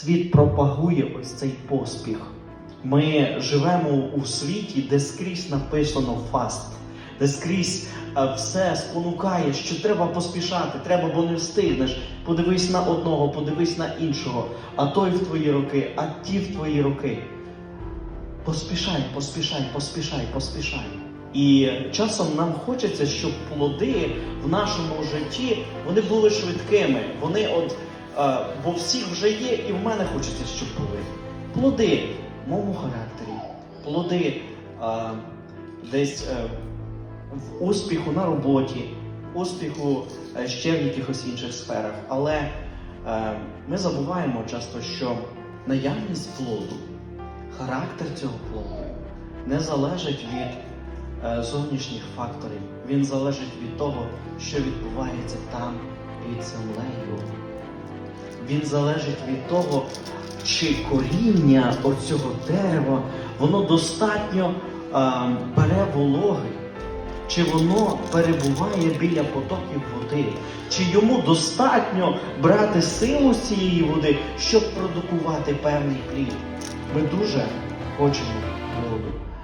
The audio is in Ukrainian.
світ пропагує ось цей поспіх. Ми живемо у світі, де скрізь написано фаст, де скрізь е, все спонукає, що треба поспішати, треба, бо не встигнеш. Подивись на одного, подивись на іншого, а той в твої роки, а ті в твої роки. Поспішай, поспішай, поспішай, поспішай. І часом нам хочеться, щоб плоди в нашому житті вони були швидкими. Вони от, бо всіх вже є, і в мене хочеться, щоб були. Плоди в моєму характері, плоди е, десь е, в успіху на роботі, успіху е, ще в якихось інших сферах. Але е, ми забуваємо часто, що наявність плоду, характер цього плоду не залежить від е, зовнішніх факторів. Він залежить від того, що відбувається там під землею. Він залежить від того, чи коріння оцього дерева воно достатньо е, бере вологи, чи воно перебуває біля потоків води, чи йому достатньо брати силу з цієї води, щоб продукувати певний плід. Ми дуже хочемо плоду.